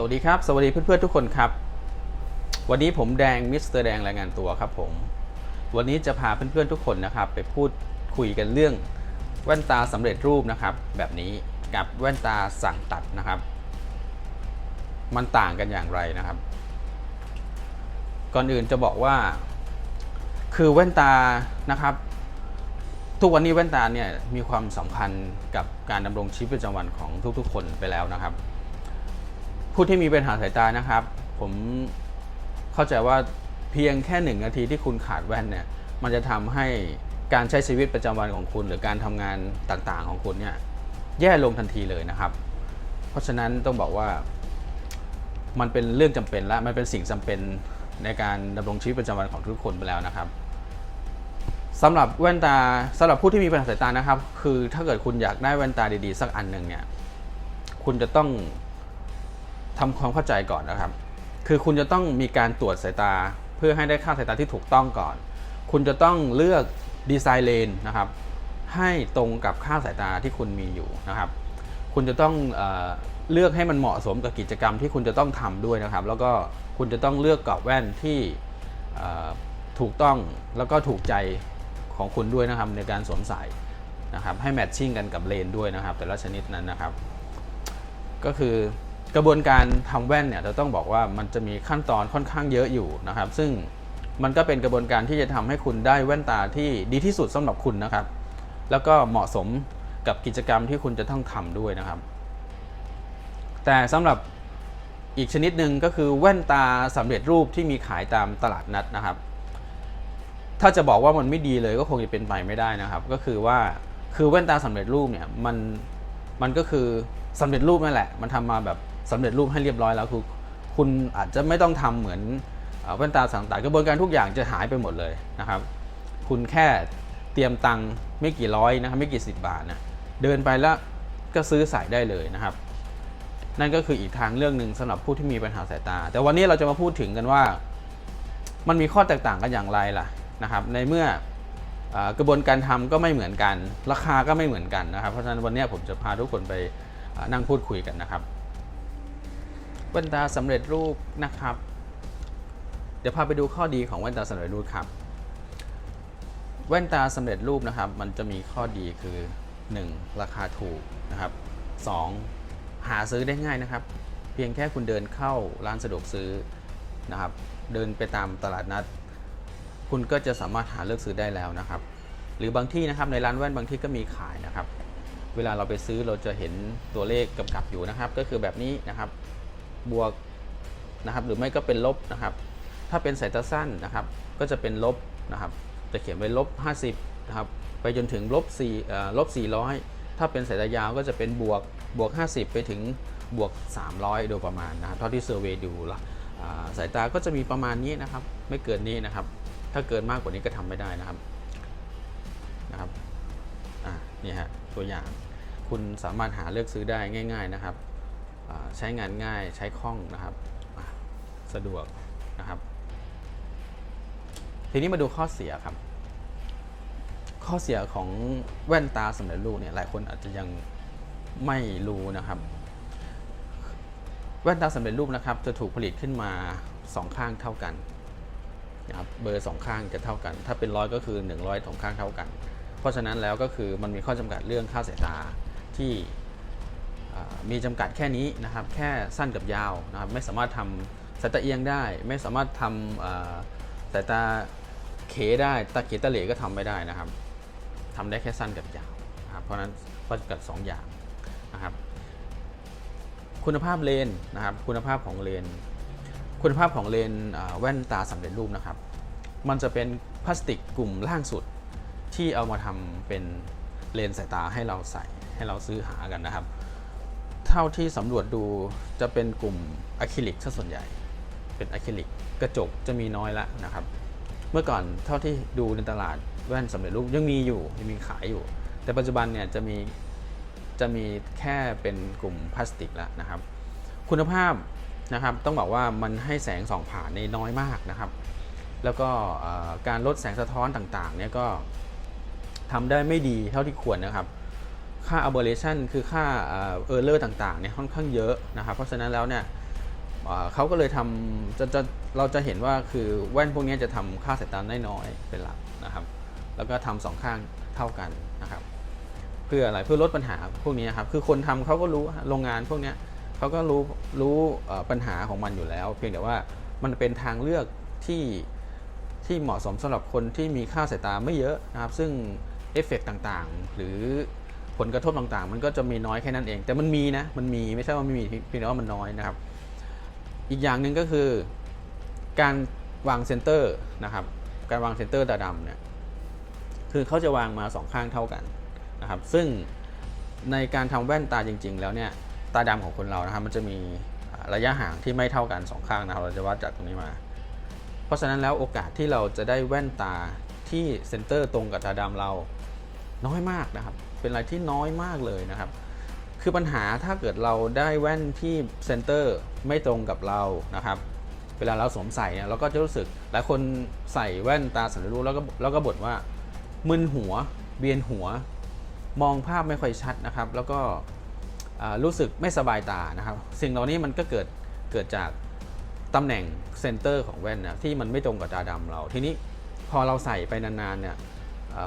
สวัสดีครับ สวัสดีเพื่อนๆทุกคนครับ วันนี้ผมแดงมิสเตอร์แดงรายงานตัวครับผม วันนี้จะพาเพื่อนๆทุกคนนะครับ ไปพูดคุยกันเรื่องแว่นตาสำเร็จรูปนะครับ แบบนี้กับแว่นตาสั่งตัดนะครับ มันต่างกันอย่างไรนะครับ ก่อนอื่นจะบอกว่า คือแว่นตานะครับ ทุกวันนี้แว่นตาเนี่ยมีความสำคัญกับการดำรงชีวิตประจำวันของทุกๆ คนไปแล้วนะครับ ผู้ที่มีปัญหาสายตานะครับ ผมเข้าใจว่าเพียงแค่หนึ่งนาทีที่คุณขาดแว่นเนี่ย มันจะทำให้การใช้ชีวิตประจำวันของคุณ หรือการทำงานต่างๆของคุณเนี่ยแย่ลงทันทีเลยนะครับ เพราะฉะนั้นต้องบอกว่ามันเป็นเรื่องจำเป็นและมันเป็นสิ่งจำเป็นในการดำรงชีวิตประจำวันของทุกคนไปแล้วนะครับสำหรับแว่นตาสำหรับผู้ที่มีปัญหาสายตานะครับ คือถ้าเกิดคุณอยากได้แว่นตาดีๆ สักอันหนึ่งเนี่ยคุณจะต้อง ทำความเข้าใจก่อนนะครับ คือคุณจะต้องมีการตรวจสายตา เพื่อให้ได้ค่าสายตาที่ถูกต้องก่อน คุณจะต้องเลือกดีไซน์เลนนะครับ ให้ตรงกับค่าสายตาที่คุณมีอยู่นะครับ คุณจะต้องเอเลือกให้มันเหมาะสมกับกิจกรรมที่คุณจะต้องทำด้วยนะครับ แล้วก็คุณจะต้องเลือกกรอบแว่นที่ถูกต้องแล้วก็ถูกใจของคุณด้วยนะครับในการสวมใส่นะครับให้แมทชิ่งกันกับเลนด้วยนะครับ แต่ละชนิดนั้นนะครับ ก็คือ กระบวนการทำแว่นเนี่ยเราต้องบอกว่ามันจะมีขั้นตอนค่อนข้างเยอะอยู่นะครับ ซึ่งมันก็เป็นกระบวนการที่จะทำให้คุณได้แว่นตาที่ดีที่สุดสำหรับคุณนะครับ แล้วก็เหมาะสมกับกิจกรรมที่คุณจะต้องทำด้วยนะครับ แต่สำหรับอีกชนิดหนึ่งก็คือแว่นตาสำเร็จรูปที่มีขายตามตลาดนัดนะครับ ถ้าจะบอกว่ามันไม่ดีเลยก็คงจะเป็นไปไม่ได้นะครับ ก็คือว่าคือแว่นตาสำเร็จรูปเนี่ยมันมันก็คือสำเร็จรูปนั่นแหละ มันทำมาแบบ สำเร็จรูปให้เรียบร้อยแล้วคือคุณอาจจะไม่ต้องทำเหมือนแว่นตาสังตัดกระบวนการทุกอย่างจะหายไปหมดเลยนะครับ คุณแค่เตรียมตังค์ไม่กี่ร้อยนะครับไม่กี่สิบบาทนะเดินไปแล้วก็ซื้อใส่ได้เลยนะครับ นั่นก็คืออีกทางเรื่องหนึ่งสำหรับผู้ที่มีปัญหาสายตา แต่วันนี้เราจะมาพูดถึงกันว่า มันมีข้อแตกต่างกันอย่างไรล่ะนะครับ ในเมื่อกระบวนการทำก็ไม่เหมือนกัน ราคาก็ไม่เหมือนกันนะครับ เพราะฉะนั้นวันนี้ผมจะพาทุกคนไปนั่งพูดคุยกันนะครับ แว่นตาสำเร็จรูปนะครับ เดี๋ยวพาไปดูข้อดีของแว่นตาสำเร็จรูปครับ แว่นตาสำเร็จรูปนะครับ มันจะมีข้อดีคือ 1. ราคาถูกนะครับ 2. หาซื้อได้ง่ายนะครับ เพียงแค่คุณเดินเข้าร้านสะดวกซื้อนะครับ เดินไปตามตลาดนัด คุณก็จะสามารถหาเลือกซื้อได้แล้วนะครับ หรือบางที่นะครับในร้านแว่นบางที่ก็มีขายนะครับ เวลาเราไปซื้อเราจะเห็นตัวเลขกำกับอยู่นะครับ ก็คือแบบนี้นะครับ บวกนะครับหรือไม่ก็เป็นลบนะครับ ถ้าเป็นสายตาสั้นนะครับ ก็จะเป็นลบนะครับ จะเขียนไว้ลบ 50นะครับไปจนถึงลบ4ลบ400 ถ้าเป็นสายตายาวก็จะเป็นบวกบวก 50 ไปถึงบวก 300 โดยประมาณนะครับเท่าที่เซอร์เวย์ดูละสายตาก็จะมีประมาณนี้นะครับ ไม่เกินนี้นะครับ ถ้าเกินมากกว่านี้ก็ทำไม่ได้นะครับนะครับนี่ฮะตัวอย่างคุณสามารถหาเลือกซื้อได้ง่าย ๆนะครับ ใช้งานง่ายใช้คล่องนะครับสะดวกนะครับ ทีนี้มาดูข้อเสียครับ ข้อเสียของแว่นตาสำเร็จรูปเนี่ยหลายคนอาจจะยังไม่รู้นะครับ แว่นตาสำเร็จรูปนะครับ จะถูกผลิตขึ้นมาสองข้างเท่ากันนะครับเบอร์สองข้างจะเท่ากัน ถ้าเป็นร้อยก็คือ 100สองข้างเท่ากัน เพราะฉะนั้นแล้วก็คือมันมีข้อจำกัดเรื่องค่าสายตาที่ มีจำกัดแค่นี้นะครับ แค่สั้นกับยาวนะครับ ไม่สามารถทำสายตาเอียงได้ ไม่สามารถทำสายตาเขได้ตาเขตาเหลก็ทำไม่ได้นะครับทำได้แค่สั้นกับยาวนะครับ เพราะนั้นข้อจำกัดสองอย่างนะครับ คุณภาพเลนนะครับ คุณภาพของเลน คุณภาพของเลนแว่นตาสำเร็จรูปนะครับ มันจะเป็นพลาสติกกลุ่มล่างสุดที่เอามาทำเป็นเลนสายตาให้เราใส่ให้เราซื้อหากันนะครับ เท่าที่สำรวจดูจะเป็นกลุ่มอะคริลิกซะส่วนใหญ่ เป็นอะคริลิกกระจกจะมีน้อยละนะครับ เมื่อก่อนเท่าที่ดูในตลาดแว่นสำเร็จรูปยังมีอยู่ยังมีขายอยู่ แต่ปัจจุบันเนี่ยจะมีจะมีแค่เป็นกลุ่มพลาสติกแล้วนะครับ คุณภาพนะครับต้องบอกว่ามันให้แสงส่องผ่านในน้อยมากนะครับ แล้วก็การลดแสงสะท้อนต่างๆเนี่ยก็ทำได้ไม่ดีเท่าที่ควรนะครับ ค่า aberration คือค่าเอ่อ error ต่างๆเนี่ยค่อนข้างเยอะนะครับ เพราะฉะนั้นแล้วเนี่ยเขาก็เลยทำจะจะเราจะเห็นว่าคือแว่นพวกนี้จะทำค่าสายตาได้น้อยเป็นหลักนะครับ แล้วก็ทำสองข้างเท่ากันนะครับ เพื่ออะไรเพื่อลดปัญหาพวกนี้ครับคือคนทำเขาก็รู้โรงงานพวกนี้เขาก็รู้รู้ปัญหาของมันอยู่แล้ว เพียงแต่ว่ามันเป็นทางเลือกที่ที่เหมาะสมสำหรับคนที่มีค่าสายตาไม่เยอะนะครับ ซึ่งเอฟเฟกต์ต่างๆ หรือ ผลกระทบต่างๆ มันก็จะมีน้อยแค่นั้นเอง แต่มันมีนะ มันมีไม่ใช่ว่าไม่มีเพียงแต่ว่ามันน้อยนะครับ อีกอย่างหนึ่งก็คือ การวางเซนเตอร์นะครับ การวางเซนเตอร์ตาดำเนี่ยคือเขาจะวางมาสองข้างเท่ากันนะครับ ซึ่งในการทำแว่นตาจริง ๆ แล้วเนี่ยตาดำของคนเรานะครับ มันจะมีระยะห่างที่ไม่เท่ากันสองข้างนะครับ เราจะวัดจากตรงนี้มา เพราะฉะนั้นแล้วโอกาสที่เราจะได้แว่นตาที่เซนเตอร์ตรงกับตาดำเรา น้อยมากนะครับ เป็นอะไรที่น้อยมากเลยนะครับ คือปัญหาถ้าเกิดเราได้แว่นที่เซนเตอร์ไม่ตรงกับเรานะครับเวลาเราสวมใส่เนี่ยเราก็จะรู้สึกหลายคนใส่แว่นตาสัญรู้แล้วก็แล้วก็บ่นว่ามึนหัวเวียนหัว มองภาพไม่ค่อยชัดนะครับ แล้วก็รู้สึกไม่สบายตานะครับ สิ่งเหล่านี้มันก็เกิดเกิดจากตำแหน่งเซนเตอร์ของแว่นนะที่มันไม่ตรงกับตาดำเรา ทีนี้พอเราใส่ไปนานๆเนี่ย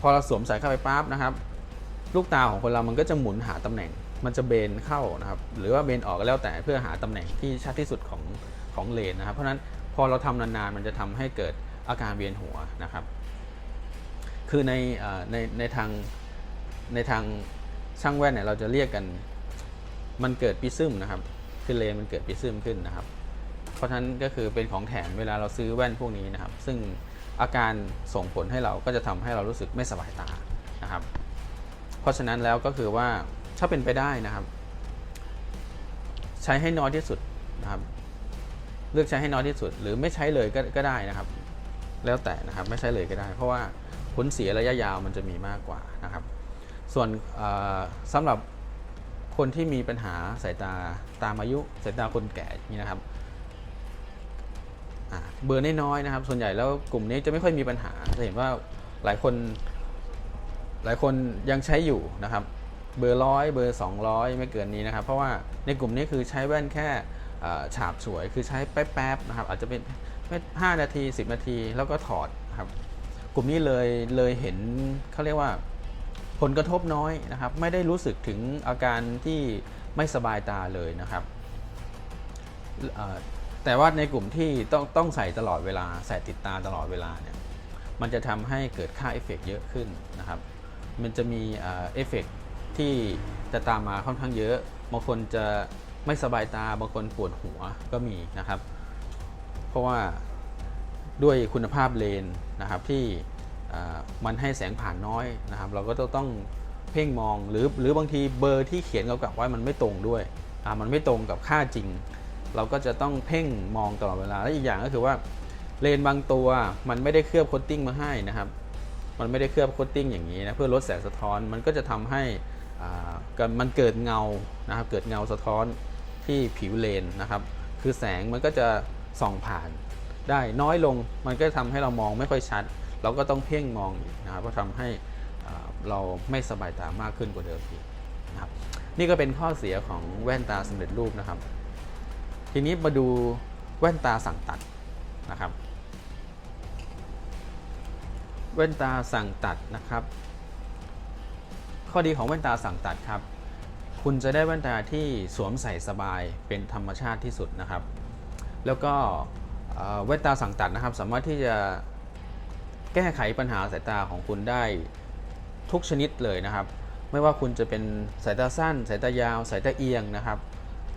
พอเราสวมใส่เข้าไปปั๊บนะครับ ลูกตาของคนเรามันก็จะหมุนหาตำแหน่ง มันจะเบนเข้านะครับ หรือว่าเบนออกก็แล้วแต่เพื่อหาตำแหน่งที่ชัดที่สุดของของเลนนะครับ เพราะฉะนั้นพอเราทำนานๆ มันจะทำให้เกิดอาการเวียนหัวนะครับ คือในอในในทางในทางช่างแว่นเนี่ยเราจะเรียกกัน มันเกิดปิซึมนะครับ คือเลนมันเกิดปิซึมขึ้นนะครับ เพราะฉะนั้นก็คือเป็นของแถมเวลาเราซื้อแว่นพวกนี้นะครับ ซึ่ง อาการส่งผลให้เราก็จะทำให้เรารู้สึกไม่สบายตานะครับ เพราะฉะนั้นแล้วก็คือว่าถ้าเป็นไปได้นะครับ ใช้ให้น้อยที่สุดนะครับ เลือกใช้ให้น้อยที่สุด หรือไม่ใช้เลยก็กได้นะครับ แล้วแต่นะครับไม่ใช้เลยก็ได้ เพราะว่าผลเสียระยะยาวมันจะมีมากกว่านะครับ ส่วนเอ่อสำหรับคนที่มีปัญหาสายตาตามอายุสายตาคนแก่นี้นะครับ เบอร์น้อยๆนะครับ ส่วนใหญ่แล้วกลุ่มนี้จะไม่ค่อยมีปัญหาจะเห็นว่าหลายคน หลายคนยังใช้อยู่นะครับ เบอร์ร้อยเบอร์ 200 ไม่เกินนี้นะครับ เพราะว่าในกลุ่มนี้คือใช้แว่นแค่ฉาบฉวยคือใช้แป๊บๆนะครับ อาจจะเป็นห้านาที 10 นาทีแล้วก็ถอดครับ กลุ่มนี้เลยเลยเห็นเขาเรียกว่าผลกระทบน้อยนะครับ ไม่ได้รู้สึกถึงอาการที่ไม่สบายตาเลยนะครับ แต่ว่าในกลุ่มที่ต้องต้องใส่ตลอดเวลา ใส่ติดตาตลอดเวลาเนี่ยมันจะทำให้เกิดค่าเอฟเฟกต์เยอะขึ้นนะครับ มันจะมีเอฟเฟกต์ที่จะตามมาค่อนข้างเยอะ บางคนจะไม่สบายตา บางคนปวดหัวก็มีนะครับ เพราะว่าด้วยคุณภาพเลนนะครับที่มันให้แสงผ่านน้อยนะครับ เราก็ต้องเพ่งมองหรือหรือบางทีเบอร์ที่เขียนกำกับไว้มันไม่ตรงด้วยมันไม่ตรงกับค่าจริง เราก็จะต้องเพ่งมองตลอดเวลา และอีกอย่างก็คือว่าเลนบางตัวมันไม่ได้เคลือบโคตติ้งมาให้นะครับ มันไม่ได้เคลือบโคตติ้งอย่างนี้นะเพื่อลดแสงสะท้อน มันก็จะทำให้มันเกิดเงานะครับ เกิดเงาสะท้อนที่ผิวเลนนะครับ คือแสงมันก็จะส่องผ่านได้น้อยลง มันก็ทำให้เรามองไม่ค่อยชัด เราก็ต้องเพ่งมองอีกนะครับก็ทำให้เราไม่สบายตามากขึ้นกว่าเดิมอีกนะครับ นี่ก็เป็นข้อเสียของแว่นตาสำเร็จรูปนะครับ ทีนี้มาดูแว่นตาสั่งตัดนะครับ แว่นตาสั่งตัดนะครับ ข้อดีของแว่นตาสั่งตัดครับ คุณจะได้แว่นตาที่สวมใส่สบายเป็นธรรมชาติที่สุดนะครับ แล้วก็แว่นตาสั่งตัดนะครับ สามารถที่จะแก้ไขปัญหาสายตาของคุณได้ทุกชนิดเลยนะครับ ไม่ว่าคุณจะเป็นสายตาสั้น สายตายาว สายตาเอียงนะครับ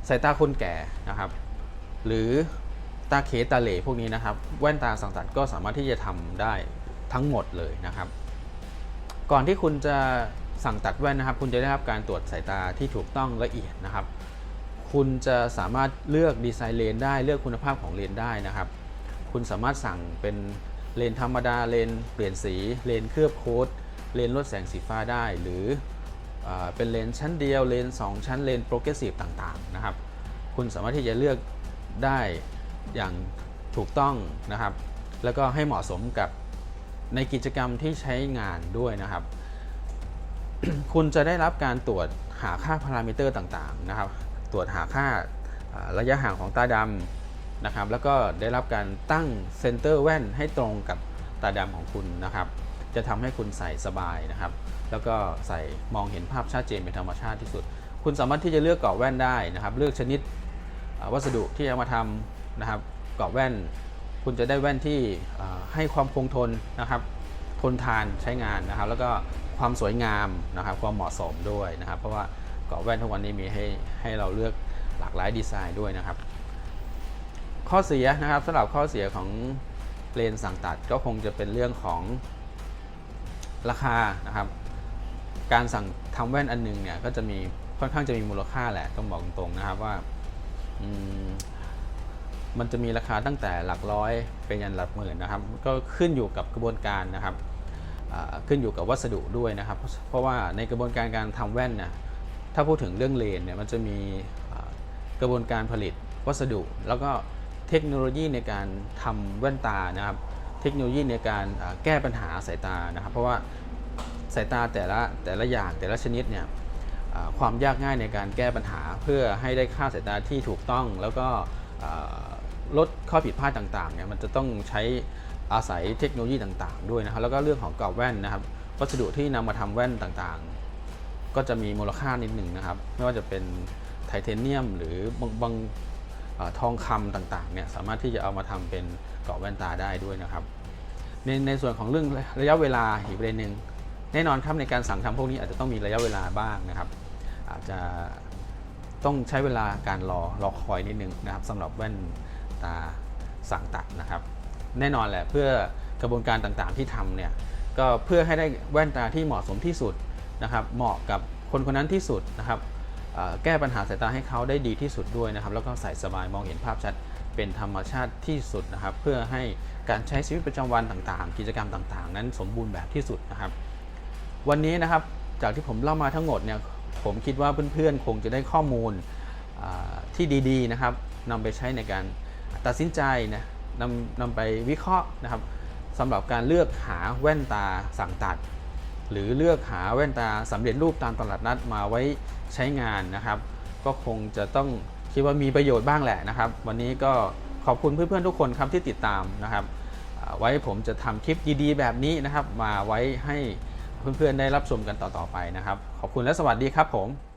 สายตาคนแก่นะครับ หรือตาเขตาเหล่พวกนี้นะครับ แว่นตาสั่งตัดก็สามารถที่จะทำได้ทั้งหมดเลยนะครับ ก่อนที่คุณจะสั่งตัดแว่นนะครับ คุณจะได้รับการตรวจสายตาที่ถูกต้องละเอียดนะครับ คุณจะสามารถเลือกดีไซน์เลนได้เลือกคุณภาพของเลนได้นะครับ คุณสามารถสั่งเป็นเลนธรรมดาเลนเปลี่ยนสีเลนเคลือบโค้ดเลนลดแสงสีฟ้าได้ หรือเออเป็นเลนชั้นเดียวเลน2ชั้นเลนโปรเกรสซีฟต่างๆนะครับ คุณสามารถที่จะเลือก ได้อย่างถูกต้องนะครับ แล้วก็ให้เหมาะสมกับในกิจกรรมที่ใช้งานด้วยนะครับ คุณจะได้รับการตรวจหาค่าพารามิเตอร์ต่างๆนะครับ ตรวจหาค่าระยะห่างของตาดำนะครับ แล้วก็ได้รับการตั้งเซนเตอร์แว่นให้ตรงกับตาดำของคุณนะครับ จะทำให้คุณใส่สบายนะครับ แล้วก็ใส่มองเห็นภาพชัดเจนเป็นธรรมชาติที่สุด คุณสามารถที่จะเลือกกรอบแว่นได้นะครับ เลือกชนิด วัสดุที่เอามาทำนะครับกรอบแว่น คุณจะได้แว่นที่ให้ความคงทนนะครับทนทานใช้งานนะครับ แล้วก็ความสวยงามนะครับความเหมาะสมด้วยนะครับ เพราะว่ากรอบแว่นทุกวันนี้มีให้ให้เราเลือกหลากหลายดีไซน์ด้วยนะครับ ข้อเสียนะครับสำหรับข้อเสียของเลนส์สั่งตัดก็คงจะเป็นเรื่องของราคานะครับ การสั่งทำแว่นอันหนึงเนี่ยก็จะมีค่อนข้างจะมีมูลค่าแหละต้องบอกตรงๆนะครับว่า มันจะมีราคาตั้งแต่หลักร้อยเป็นยันหลักหมื่นนะครับ ก็ขึ้นอยู่กับกระบวนการนะครับขึ้นอยู่กับวัสดุด้วยนะครับ เพราะว่าในกระบวนการการทำแว่นเนี่ยถ้าพูดถึงเรื่องเลนเนี่ยมันจะมีกระบวนการผลิตวัสดุ แล้วก็เทคโนโลยีในการทำแว่นตานะครับ เทคโนโลยีในการแก้ปัญหาสายตานะครับ เพราะว่าสายตาแต่ละแต่ละอย่างแต่ละชนิดเนี่ย ความยากง่ายในการแก้ปัญหา เพื่อให้ได้ค่าสายตาที่ถูกต้อง แล้วก็ลดข้อผิดพลาดต่างๆเนี่ยมันจะต้องใช้อาศัยเทคโนโลยีต่างๆ ด้วยนะครับแล้วก็เรื่องของกรอบแว่นนะครับ วัสดุที่นำมาทำแว่นต่างๆ ก็จะมีมูลค่านิดหนึ่งนะครับ ไม่ว่าจะเป็นไทเทเนียม หรือบางบางอทองคำต่างๆเนี่ยสามารถที่จะเอามาทำเป็นกรอบแว่นตาได้ด้วยนะครับ ในในส่วนของเรื่องระยะเวลาอีกประเด็นหนึ่งแน่นอนครับในการสั่งทำพวกนี้อาจจะต้องมีระยะเวลาบ้างนะครับ อาจจะต้องใช้เวลาการรอรอคอยนิดนึงนะครับสำหรับแว่นตาสั่งตัดนะครับ แน่นอนแหละเพื่อกระบวนการต่างๆที่ทำเนี่ยก็เพื่อให้ได้แว่นตาที่เหมาะสมที่สุดนะครับ เหมาะกับคนคนนั้นที่สุดนะครับแก้ปัญหาสายตาให้เขาได้ดีที่สุดด้วยนะครับ แล้วก็ใส่สบายมองเห็นภาพชัดเป็นธรรมชาติที่สุดนะครับ เพื่อให้การใช้ชีวิตประจำวันต่างๆ กิจกรรมต่างๆ นั้นสมบูรณ์แบบที่สุดนะครับ วันนี้นะครับจากที่ผมเล่ามาทั้งหมดเนี่ย ผมคิดว่าเพื่อนๆ คงจะได้ข้อมูลที่ดีๆนะครับนำไปใช้ในการตัดสินใจนะนำนำไปวิเคราะห์นะครับสำหรับการเลือกหาแว่นตาสั่งตัด หรือเลือกหาแว่นตาสำเร็จรูปตามตลาดนัดมาไว้ใช้งานนะครับ ก็คงจะต้องคิดว่ามีประโยชน์บ้างแหละนะครับ วันนี้ก็ขอบคุณเพื่อนๆทุกคนครับที่ติดตามนะครับ ไว้ผมจะทำคลิปดีๆแบบนี้นะครับ มาไว้ให้เพื่อนๆได้รับชมกันต่อๆไปนะครับ ขอบคุณและสวัสดีครับผม